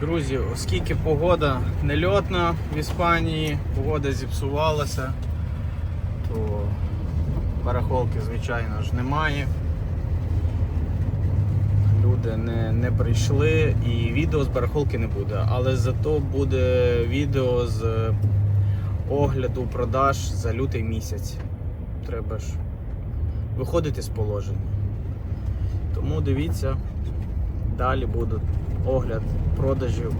Друзі, оскільки погода нельотна в Іспанії, погода зіпсувалася, то барахолки, звичайно ж, немає. Люди не, не прийшли і відео з барахолки не буде, але зато буде відео з огляду продаж за лютий місяць. Треба ж виходити з положення. Тому дивіться, далі буде огляд продажів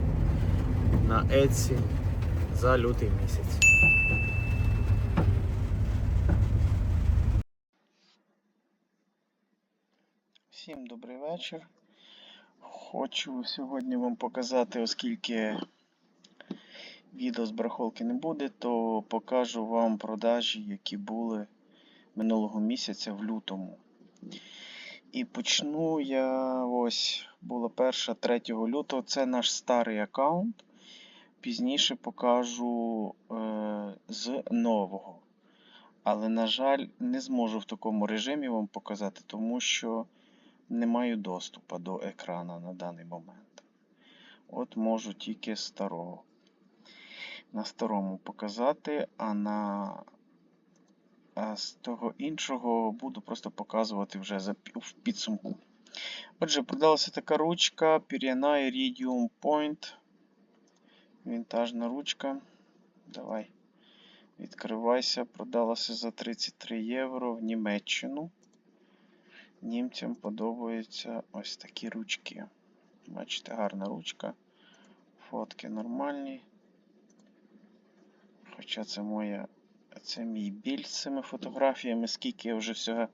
на Etsy за лютий місяць. Всім добрий вечір. Хочу сьогодні вам показати, оскільки відео з барахолки не буде, то покажу вам продажі, які були минулого місяця в лютому. І почну я ось була перша 3 лютого. Це наш старий аккаунт. Пізніше покажу е, з нового. Але, на жаль, не зможу в такому режимі вам показати, тому що не маю доступу до екрана на даний момент. От можу тільки старого. На старому показати, а на а з того іншого буду просто показувати вже в підсумку. Отже, продалася така ручка Pirena Iridium Point. Вінтажна ручка. Давай. Відкривайся. Продалася за 33 євро в Німеччину. Німцям подобаються ось такі ручки. Бачите, гарна ручка. Фотки нормальні. Хоча це моя це мій біль з цими фотографіями, скільки я вже всього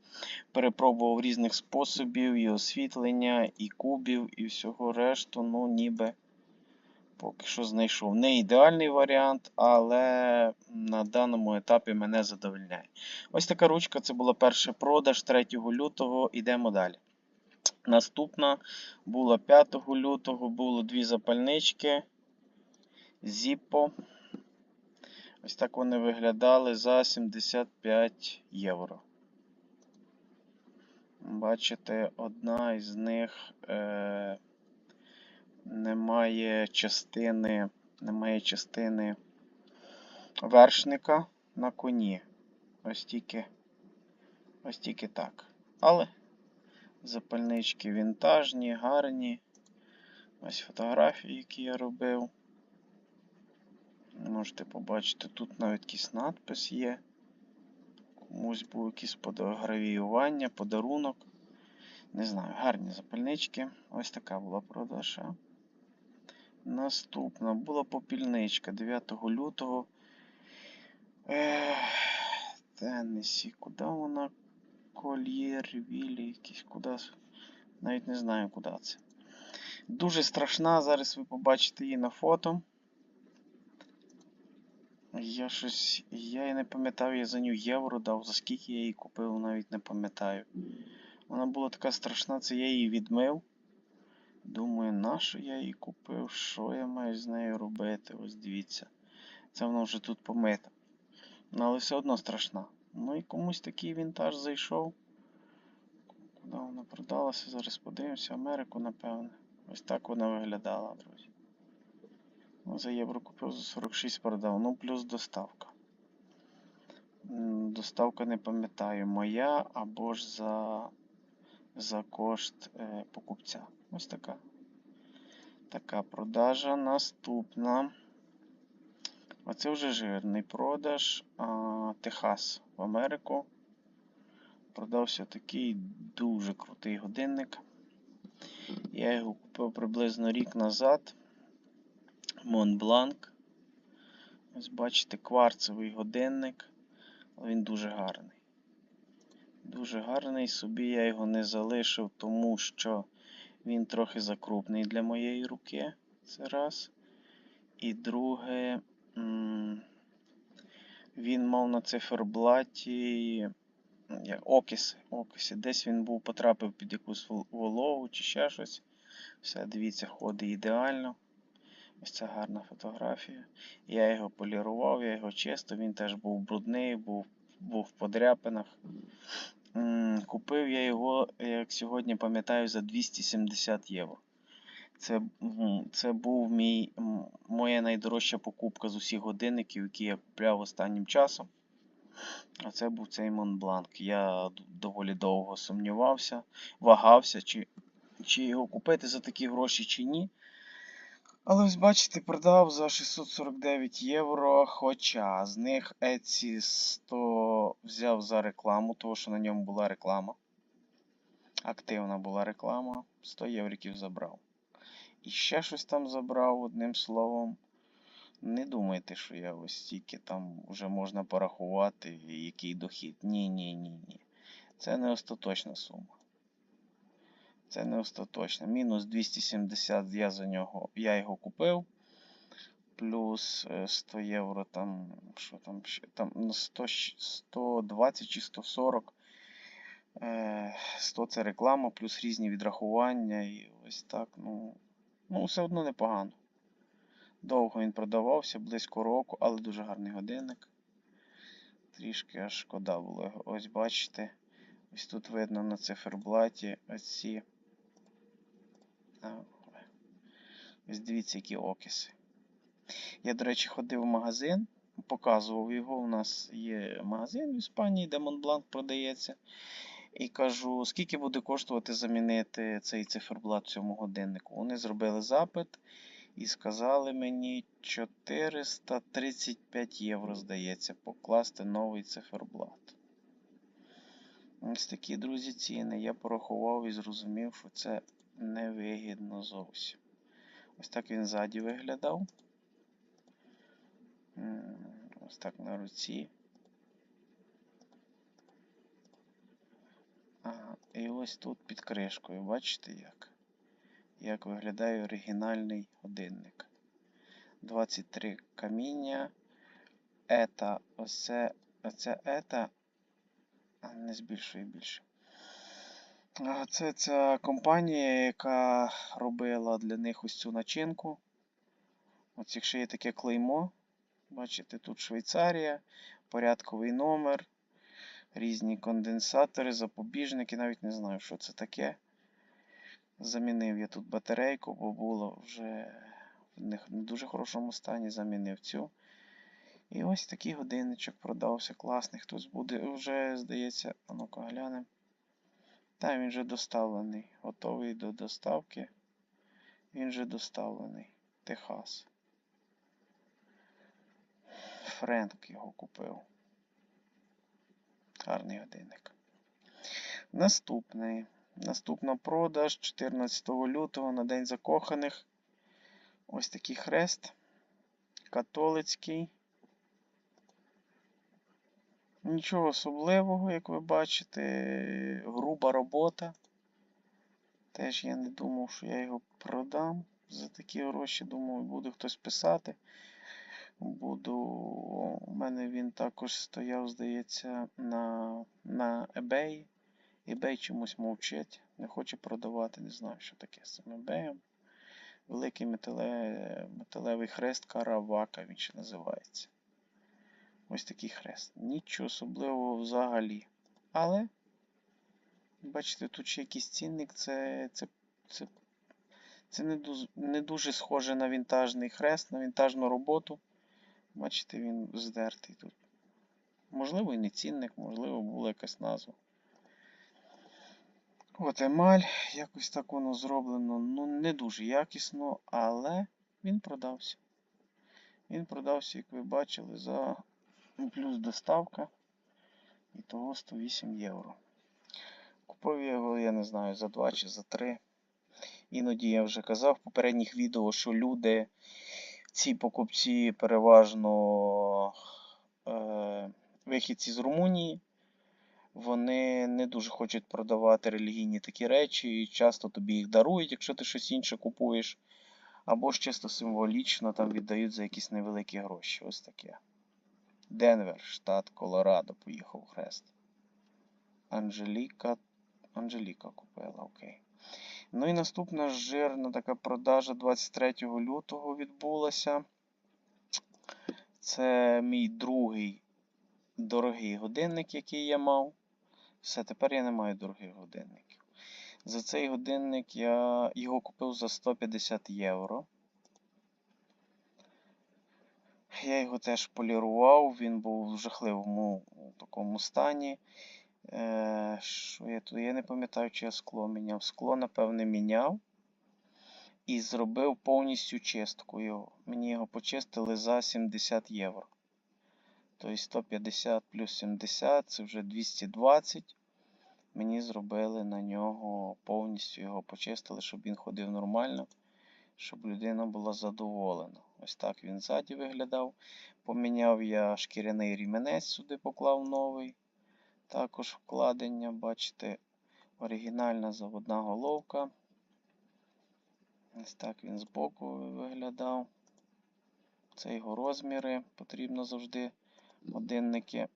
перепробував різних способів, і освітлення, і кубів, і всього решту, ну ніби поки що знайшов. Не ідеальний варіант, але на даному етапі мене задовольняє. Ось така ручка, це була перший продаж 3 лютого. Йдемо далі. Наступна була 5 лютого, було дві запальнички. Zippo. Ось так вони виглядали за 75 євро. Бачите, одна із них е, немає частини, немає частини вершника на коні. Ось тільки, ось тільки так. Але запальнички вінтажні, гарні. Ось фотографії, які я робив. Можете побачити, тут навіть якийсь надпис є. Комусь був якісь подогравіювання, подарунок. Не знаю, гарні запальнички. Ось така була продажа. Наступна була попільничка 9 лютого. Ех, Теннесі. Куди вона? Кольєр, Вілі, якісь куди. Навіть не знаю, куди це. Дуже страшна. Зараз ви побачите її на фото. Я щось. Я і не пам'ятаю, я за нього євро дав, за скільки я її купив, навіть не пам'ятаю. Вона була така страшна, це я її відмив. Думаю, нащо я її купив? Що я маю з нею робити? Ось дивіться. Це вона вже тут помита. Ну, але все одно страшна. Ну і комусь такий вінтаж зайшов. Куди вона продалася? Зараз подивимося. Америку, напевне. Ось так вона виглядала, друзі. За євро купив за 46 продав. Ну, плюс доставка. Доставка не пам'ятаю, моя або ж за, за кошт е, покупця. Ось така. Така продажа. Наступна. Оце вже жирний продаж. А, Техас в Америку. Продався такий дуже крутий годинник. Я його купив приблизно рік назад. Монбланк. Ось бачите, кварцевий годинник. Він дуже гарний. Дуже гарний. Собі я його не залишив, тому що він трохи закрупний для моєї руки. Це раз. І друге, він мав на циферблаті окиси, окиси. Десь він був потрапив під якусь вол- вологу чи ще щось. Все, дивіться, ходить ідеально. Ось це гарна фотографія. Я його полірував, я його чистив, він теж був брудний, був, був в подряпинах. Купив я його, як сьогодні пам'ятаю, за 270 євро. Це, це був мій, моя найдорожча покупка з усіх годинників, які я купляв останнім часом. А це був цей Монбланк. Я доволі довго сумнівався, вагався, чи, чи його купити за такі гроші, чи ні. Але ось бачите, продав за 649 євро, хоча з них Etsy 100 взяв за рекламу, тому що на ньому була реклама. Активна була реклама, 100 євриків забрав. І ще щось там забрав, одним словом. Не думайте, що я ось стільки там вже можна порахувати, який дохід. Ні, ні, ні, ні. Це не остаточна сума. Це не остаточна. Мінус 270 я за нього, я його купив. Плюс е, 100 євро там, що там там ну, 100, 120 чи 140. Е, 100 це реклама, плюс різні відрахування і ось так. Ну, ну все одно непогано. Довго він продавався, близько року, але дуже гарний годинник. Трішки аж шкода було. Ось бачите, ось тут видно на циферблаті оці. Ось дивіться, які окиси. Я, до речі, ходив в магазин, показував його. У нас є магазин в Іспанії, де Монбланк продається. І кажу, скільки буде коштувати замінити цей циферблат цьому годиннику. Вони зробили запит і сказали мені 435 євро, здається, покласти новий циферблат. Ось такі, друзі, ціни. Я порахував і зрозумів, що це невигідно зовсім. Ось так він ззаді виглядав. Ось так на руці. І ось тут під кришкою, бачите як? Як виглядає оригінальний годинник. 23 каміння. Ета, ось це, оце ета. Не збільшує більше. Це ця компанія, яка робила для них ось цю начинку. Ось якщо є таке клеймо, бачите, тут Швейцарія, порядковий номер, різні конденсатори, запобіжники, навіть не знаю, що це таке. Замінив я тут батарейку, бо було вже в не дуже хорошому стані, замінив цю. І ось такий годинничок продався, класний. Хтось буде вже, здається, а ну-ка глянемо. Та він вже доставлений. Готовий до доставки. Він вже доставлений. Техас. Френк його купив. Гарний годинник. Наступний. Наступна продаж 14 лютого на День закоханих. Ось такий хрест. Католицький. Нічого особливого, як ви бачите, груба робота. Теж я не думав, що я його продам. За такі гроші, думаю, буде хтось писати. Буду. У мене він також стояв, здається, на, на eBay. eBay чомусь мовчить. Не хоче продавати, не знаю, що таке з цим eBay. Великий метале, металевий хрест Каравака, він ще називається. Ось такий хрест. Нічого особливого взагалі. Але, бачите, тут ще якийсь цінник, це, це, це, це не, дуже, не дуже схоже на вінтажний хрест, на вінтажну роботу. Бачите, він здертий тут. Можливо, і не цінник, можливо, була якась назва. От емаль, якось так воно зроблено. Ну, не дуже якісно, але він продався. Він продався, як ви бачили, за ну, плюс доставка. І того 108 євро. Купив я його, я не знаю, за 2 чи за 3. Іноді я вже казав в попередніх відео, що люди, ці покупці переважно е, вихідці з Румунії. Вони не дуже хочуть продавати релігійні такі речі, і часто тобі їх дарують, якщо ти щось інше купуєш. Або ж чисто символічно там віддають за якісь невеликі гроші. Ось таке. Денвер, штат Колорадо, поїхав хрест. Анжеліка. Анжеліка купила, окей. Ну і наступна жирна така продажа 23 лютого відбулася. Це мій другий дорогий годинник, який я мав. Все, тепер я не маю дорогих годинників. За цей годинник я його купив за 150 євро. Я його теж полірував, він був в жахливому такому стані. Е, що я тут? Я не пам'ятаю, чи я скло міняв. Скло, напевне, міняв. І зробив повністю чистку його. Мені його почистили за 70 євро. Тобто 150 плюс 70 це вже 220. Мені зробили на нього повністю його почистили, щоб він ходив нормально, щоб людина була задоволена. Ось так він ззаді виглядав. Поміняв я шкіряний ріменець, сюди поклав новий. Також вкладення, бачите, оригінальна заводна головка. Ось так він збоку виглядав. Це його розміри. Потрібно завжди годинники.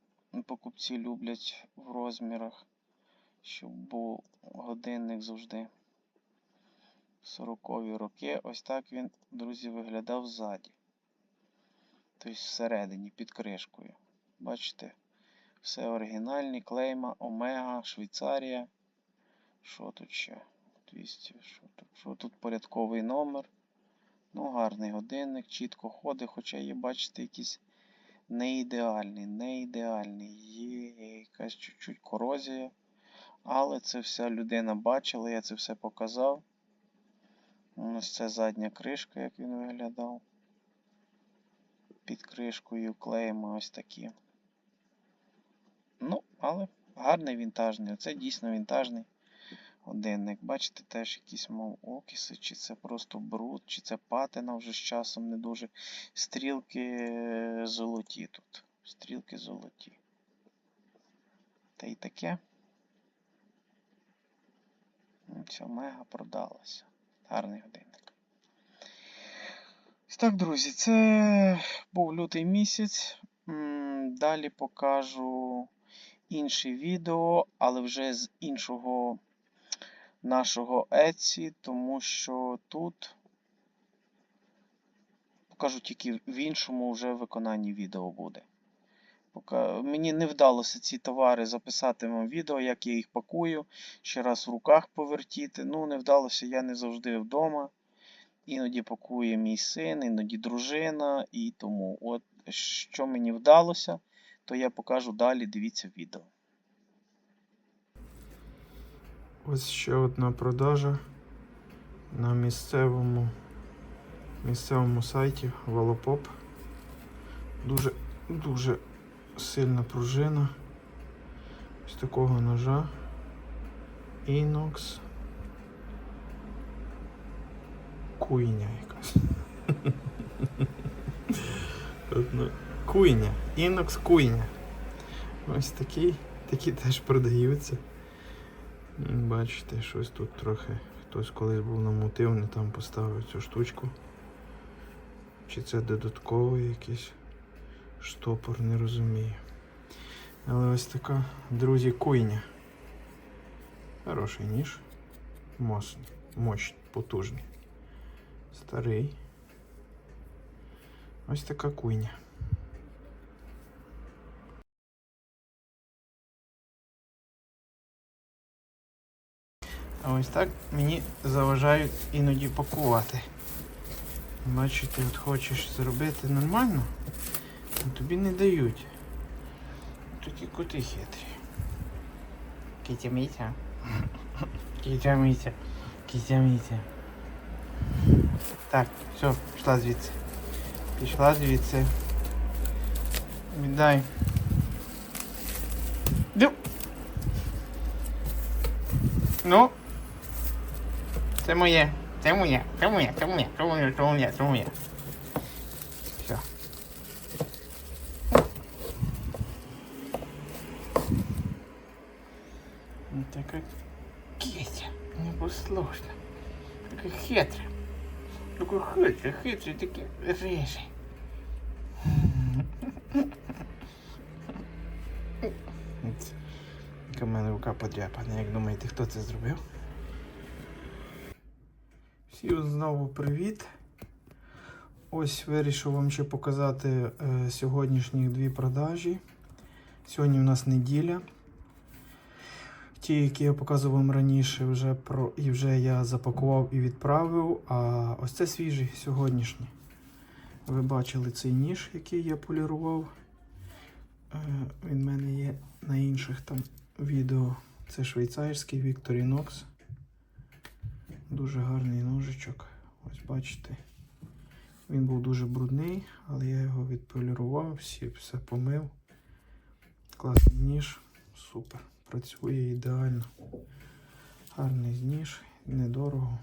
Покупці люблять в розмірах, щоб був годинник завжди. 40-ві роки. Ось так він, друзі, виглядав ззаді. Тобто всередині, під кришкою. Бачите? Все оригінальні, клейма, Омега, Швейцарія. Що тут ще? 200, що тут? Що тут порядковий номер. Ну, гарний годинник, чітко ходить, хоча є, бачите, якийсь не ідеальний. Є якась чуть-чуть корозія. Але це вся людина бачила, я це все показав. Ось це задня кришка, як він виглядав. Під кришкою клеїмо ось такі. Ну, але гарний вінтажний. Оце дійсно вінтажний годинник. Бачите, теж якісь мов окиси, чи це просто бруд, чи це патина вже з часом не дуже. Стрілки золоті тут. Стрілки золоті. Та й таке. Ну, Ця мега продалася. Гарний годинник. Так, друзі, це був лютий місяць. Далі покажу інше відео, але вже з іншого нашого Etsy, тому що тут покажу тільки в іншому вже виконанні відео буде. Мені не вдалося ці товари записати вам відео, як я їх пакую, ще раз в руках повертіти. Ну, не вдалося, я не завжди вдома. Іноді пакує мій син, іноді дружина, і тому, от що мені вдалося, то я покажу далі. Дивіться відео. Ось ще одна продажа на місцевому, місцевому сайті Wallapop. Дуже, дуже сильна пружина. Ось такого ножа. Inox. Куйня якась. Куйня. Inox куйня. Ось такий. Такі теж продаються. Бачите, щось тут трохи хтось колись був намутив, не там поставив цю штучку. Чи це додатковий якийсь штопор, не розумію. Але ось така, друзі, куйня. Хороший ніж. Мощний, мощний, потужний. Старий. Ось така куйня. А ось так мені заважають іноді пакувати. Бачите, от хочеш зробити нормально, тобі не дають. Такі коти хитрі. Кітя мітя. Кітя мітя. Кітя мітя. Так, все, пішла звідси. Пішла звідси. Віддай. Ду. Ну. Це моє. Це моє. Це моє. Це моє. Це моє. Це моє. Це моє. Все. Ну, Така кітя. Непослушна. Така хитра, хитра, такі рижі. От. Яка мене рука подряпана. Як думаєте, хто це зробив? Всім знову привіт. Ось вирішив вам ще показати е, сьогоднішні дві продажі. Сьогодні у нас неділя. Ті, які я показував вам раніше, вже про і вже я запакував і відправив. А ось це свіжий сьогоднішній. Ви бачили цей ніж, який я полірував. Е, Він в мене є на інших там відео. Це швейцарський Victorinox. Дуже гарний ножичок. Ось бачите. Він був дуже брудний, але я його відполірував, всі, все помив. Класний ніж, супер. Працює ідеально. Гарний ніж, недорого.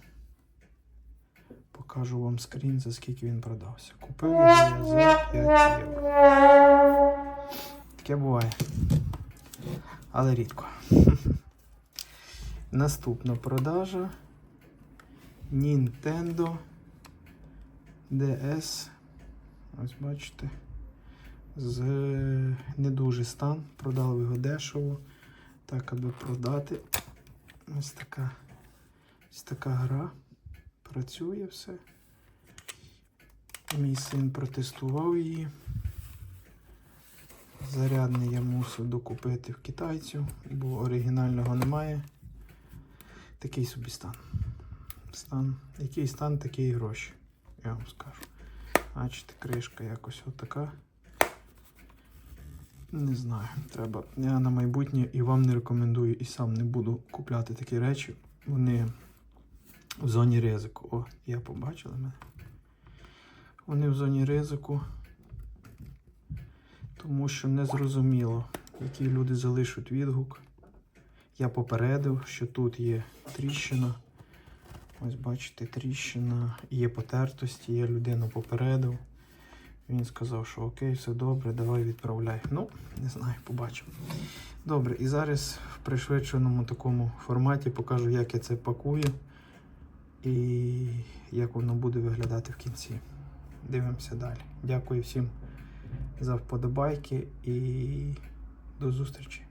Покажу вам скрін, за скільки він продався. Купив я за 5 євро. Таке буває. Але рідко. Наступна продажа. Nintendo DS. Ось бачите. З не дуже стан. Продали його дешево. Так, аби продати. Ось така. Ось така гра. Працює все. Мій син протестував її. Зарядний я мусив докупити в китайцю, бо оригінального немає. Такий собі стан. Стан. Який стан, такі і гроші. Я вам скажу. Бачите, кришка якось отака. Не знаю, треба. Я на майбутнє і вам не рекомендую, і сам не буду купляти такі речі. Вони в зоні ризику. О, я побачили мене. Вони в зоні ризику. Тому що не зрозуміло, які люди залишать відгук. Я попередив, що тут є тріщина. Ось бачите, тріщина, є потертості, я людину попередив. Він сказав, що окей, все добре, давай відправляй. Ну, не знаю, побачимо. Добре, і зараз в пришвидшеному такому форматі покажу, як я це пакую і як воно буде виглядати в кінці. Дивимося далі. Дякую всім за вподобайки і до зустрічі.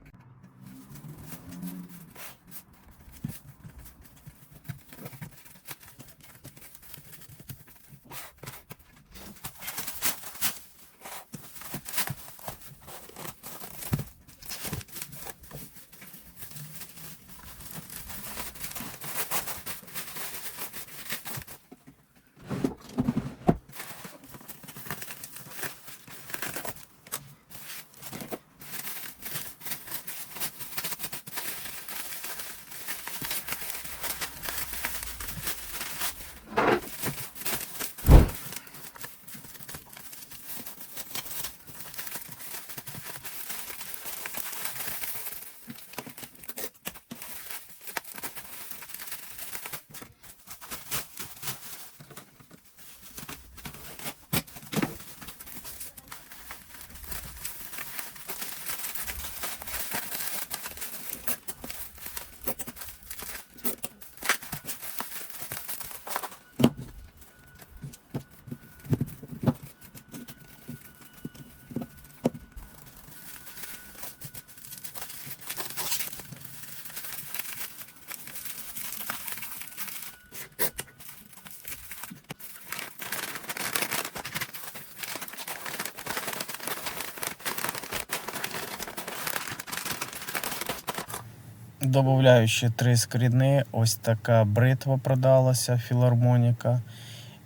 Добавляю ще три скріни. Ось така бритва продалася, філармоніка.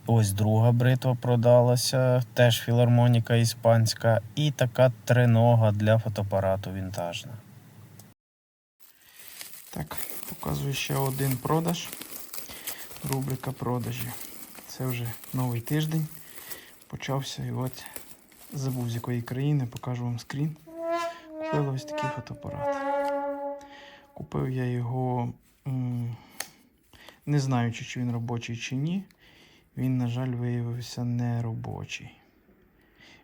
Ось друга бритва продалася, теж філармоніка іспанська. І така тринога для фотоапарату вінтажна. Так, показую ще один продаж. Рубрика продажі. Це вже новий тиждень. Почався і от забув з якої країни, покажу вам скрін. Купили ось такий фотоапарат. Купив я його, не знаючи, чи він робочий чи ні. Він, на жаль, виявився не робочий.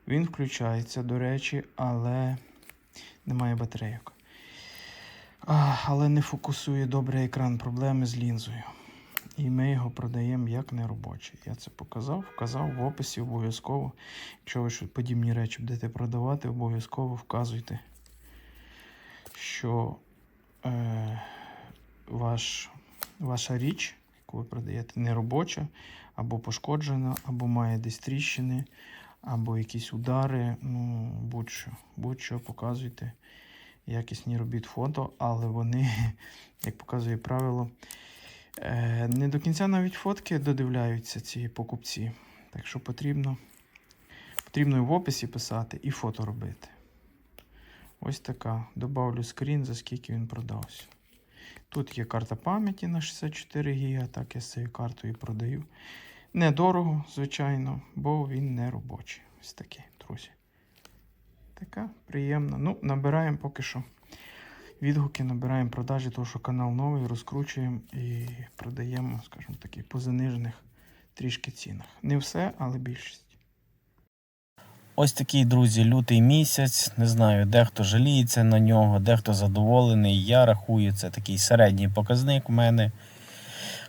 Він включається, до речі, але немає батарейок. Але не фокусує добре екран, проблеми з лінзою. І ми його продаємо як неробочий. Я це показав, вказав в описі обов'язково. Якщо ви подібні речі будете продавати, обов'язково вказуйте, що е, ваш, ваша річ, яку ви продаєте, неробоча, або пошкоджена, або має десь тріщини, або якісь удари. Ну, будь-що, будь-що показуйте. якісні робіт фото, але вони, як показує правило, е, не до кінця навіть фотки додивляються ці покупці. Так що потрібно, потрібно і в описі писати і фото робити. Ось така. Добавлю скрін, за скільки він продався. Тут є карта пам'яті на 64 ГБ, так я з цією картою продаю. Недорого, звичайно, бо він не робочий. Ось такий, друзі. Така приємна. Ну, набираємо поки що відгуки, набираємо продажі, тому що канал новий, розкручуємо і продаємо, скажімо таки, по занижених трішки цінах. Не все, але більшість. Ось такий, друзі, лютий місяць. Не знаю, дехто жаліється на нього, дехто задоволений. Я рахую, це такий середній показник у мене.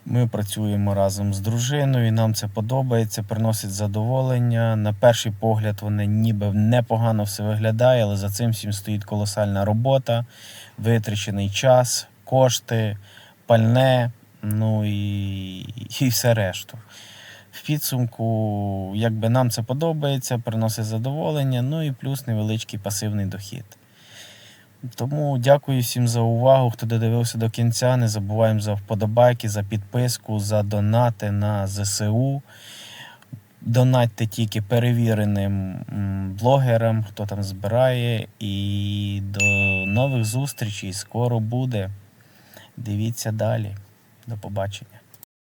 Ми працюємо разом з дружиною, нам це подобається, приносить задоволення. На перший погляд, вони ніби непогано все виглядає, але за цим всім стоїть колосальна робота, витрачений час, кошти, пальне, ну і, і все решту. Підсумку, якби нам це подобається, приносить задоволення, ну і плюс невеличкий пасивний дохід. Тому дякую всім за увагу, хто додивився до кінця. Не забуваємо за вподобайки, за підписку, за донати на ЗСУ. Донатьте тільки перевіреним блогерам, хто там збирає. І до нових зустрічей. Скоро буде. Дивіться далі. До побачення.